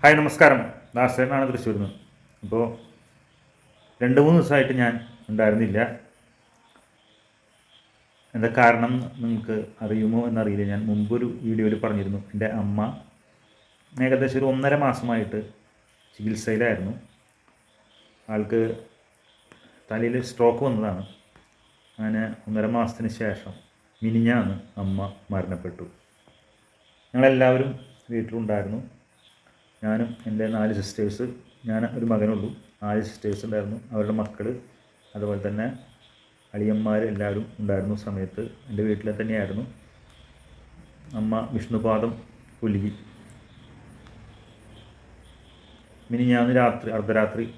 Hi നമസ്കാരം. ദാസേനാണ് തൃശ്ശൂരിൽ നിന്ന്. അപ്പോൾ രണ്ട് മൂന്ന് ദിവസമായിട്ട് ഞാൻ ഉണ്ടായിരുന്നില്ല. എന്താ കാരണം നിങ്ങൾക്ക് അറിയുമോ എന്നറിയില്ല. ഞാൻ മുമ്പൊരു വീഡിയോയിൽ പറഞ്ഞിരുന്നു. എന്റെ അമ്മ ഏകദേശം ഒരു ഒന്നര മാസമായിട്ട് ചികിത്സയിലായിരുന്നു. ആൾക്ക് തലയിൽ സ്ട്രോക്ക് വന്നതാണ്. അങ്ങനെ ഒന്നര മാസത്തിന് ശേഷം മിനിഞ്ഞാണ് അമ്മ മരണപ്പെട്ടു. ഞങ്ങളെല്ലാവരും വീട്ടിലുണ്ടായിരുന്നു. ഞാനും എന്റെ നാല് സിസ്റ്റേഴ്സ് ഞാൻ ഒരു മകനുള്ളൂ. നാല് സിസ്റ്റേഴ്സ് ഉണ്ടായിരുന്നു. അവരുടെ മക്കൾ അതുപോലെ തന്നെ അളിയന്മാർ എല്ലാവരും ഉണ്ടായിരുന്നു സമയത്ത്. എന്റെ വീട്ടിലെ തന്നെയായിരുന്നു. അമ്മ വിഷ്ണുപാദം പുലുകി. ഇനി ഞാൻ രാത്രി അർദ്ധരാത്രി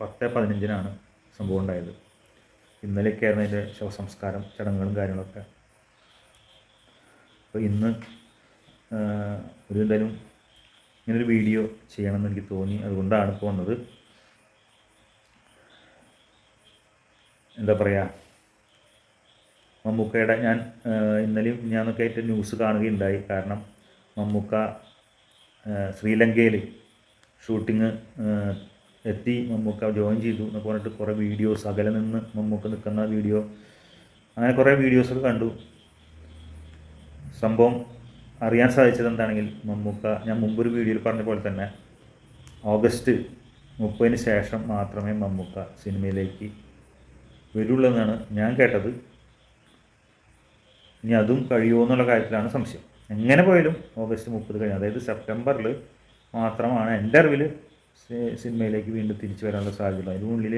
പത്ത് പതിനഞ്ചിനാണ് സംഭവം ഉണ്ടായത്. ഇന്നലെയൊക്കെയായിരുന്നു അതിന്റെ ശവസംസ്കാരം ചടങ്ങുകളും കാര്യങ്ങളൊക്കെ. അപ്പോൾ ഇന്ന് ഒരു എന്തായാലും ഇങ്ങനൊരു വീഡിയോ ചെയ്യണമെന്ന് എനിക്ക് തോന്നി അതുകൊണ്ടാണ് ഇപ്പോൾ വന്നത്. എന്താ പറയുക മമ്മൂക്കയുടെ ഞാൻ ഇന്നലെയും ഞാനൊക്കെ ആയിട്ട് ന്യൂസ് കാണുകയുണ്ടായി. കാരണം മമ്മൂക്ക ശ്രീലങ്കയിൽ ഷൂട്ടിങ് എത്തി മമ്മൂക്ക ജോയിൻ ചെയ്തു എന്നൊക്കെ പറഞ്ഞിട്ട് കുറേ വീഡിയോസ് അകലെ നിന്ന് മമ്മൂക്ക നിൽക്കുന്ന വീഡിയോ അങ്ങനെ കുറേ വീഡിയോസൊക്കെ കണ്ടു. സംഭവം അറിയാൻ സാധിച്ചത് എന്താണെങ്കിൽ മമ്മൂക്ക ഞാൻ മുമ്പൊരു വീഡിയോയിൽ പറഞ്ഞ പോലെ തന്നെ ഓഗസ്റ്റ് മുപ്പതിന് ശേഷം മാത്രമേ മമ്മൂക്ക സിനിമയിലേക്ക് വരുള്ളൂ എന്നാണ് ഞാൻ കേട്ടത്. ഇനി അതും കഴിയുമോ എന്നുള്ള കാര്യത്തിലാണ് സംശയം. എങ്ങനെ പോയാലും ഓഗസ്റ്റ് മുപ്പത് കഴിഞ്ഞ് അതായത് സെപ്റ്റംബറിൽ മാത്രമാണ് എന്റെ അറിവിൽ സിനിമയിലേക്ക് വീണ്ടും തിരിച്ചു വരാനുള്ള സാധ്യത അതിനുള്ളിൽ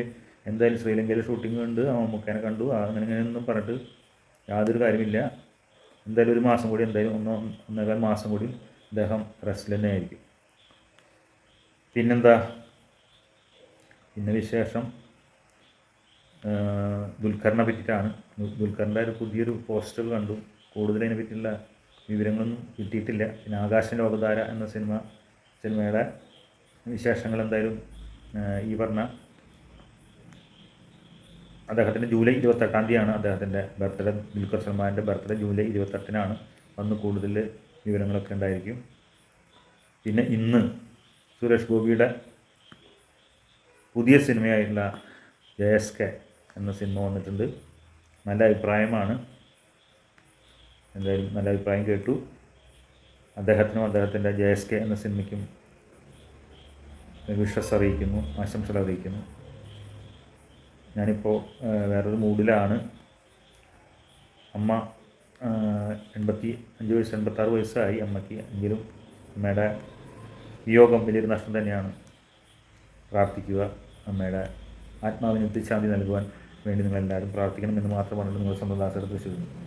എന്തായാലും ശ്രീലങ്കയിൽ ഷൂട്ടിംഗ് ഉണ്ട് ആ മമ്മൂക്കേനെ കണ്ടു അങ്ങനെ ഇങ്ങനെയൊന്നും പറഞ്ഞിട്ട് യാതൊരു കാര്യമില്ല. എന്തായാലും ഒരു മാസം കൂടി എന്തായാലും ഒന്നോ ഒന്നേകാൽ മാസം കൂടി അദ്ദേഹം റെസ്റ്റിൽ തന്നെ ആയിരിക്കും. പിന്നെന്താ? പിന്നെ വിശേഷം ദുൽഖറിനെ പറ്റിയിട്ടാണ്. ദുൽഖറിന്റെ ഒരു പുതിയൊരു പോസ്റ്റർ കണ്ടു. കൂടുതൽ അതിനെ പറ്റിയുള്ള വിവരങ്ങളൊന്നും കിട്ടിയിട്ടില്ല. പിന്നെ ആകാശ ലോകധാര എന്ന സിനിമ സിനിമയുടെ വിശേഷങ്ങൾ എന്തായാലും ഈ പറഞ്ഞ അദ്ദേഹത്തിന്റെ ജൂലൈ ഇരുപത്തെട്ടാം തീയതിയാണ് അദ്ദേഹത്തിന്റെ ബർത്ത്ഡേ. ദുൽഖർ സൽമാന്റെ ബർത്ത്ഡേ ജൂലൈ ഇരുപത്തെട്ടിനാണ്. അന്ന് കൂടുതൽ വിവരങ്ങളൊക്കെ ഉണ്ടായിരിക്കും. പിന്നെ ഇന്ന് സുരേഷ് ഗോപിയുടെ പുതിയ സിനിമയായിട്ടുള്ള ജെ എസ് കെ എന്ന സിനിമ വന്നിട്ടുണ്ട്. നല്ല അഭിപ്രായമാണ്. എന്തായാലും നല്ല അഭിപ്രായം കേട്ടു. അദ്ദേഹത്തിനും അദ്ദേഹത്തിന്റെ ജെ എസ് കെ എന്ന സിനിമയ്ക്കും വിഷസ് അറിയിക്കുന്നു ആശംസകൾ അറിയിക്കുന്നു. ഞാനിപ്പോൾ വേറൊരു മൂഡിലാണ്. അമ്മ എൺപത്തി അഞ്ച് വയസ്സ് എൺപത്താറ് വയസ്സായി അമ്മയ്ക്ക്. എങ്കിലും അമ്മയുടെ വിയോഗം വലിയൊരു നഷ്ടം തന്നെയാണ് പ്രാർത്ഥിക്കുക. അമ്മയുടെ ആത്മാവിന് ശാന്തി നൽകുവാൻ വേണ്ടി നിങ്ങളെല്ലാവരും പ്രാർത്ഥിക്കണമെന്ന് മാത്രമാണ് നിങ്ങൾ സ്വന്തം ദാസെടുത്ത് തൃശ്ശൂർ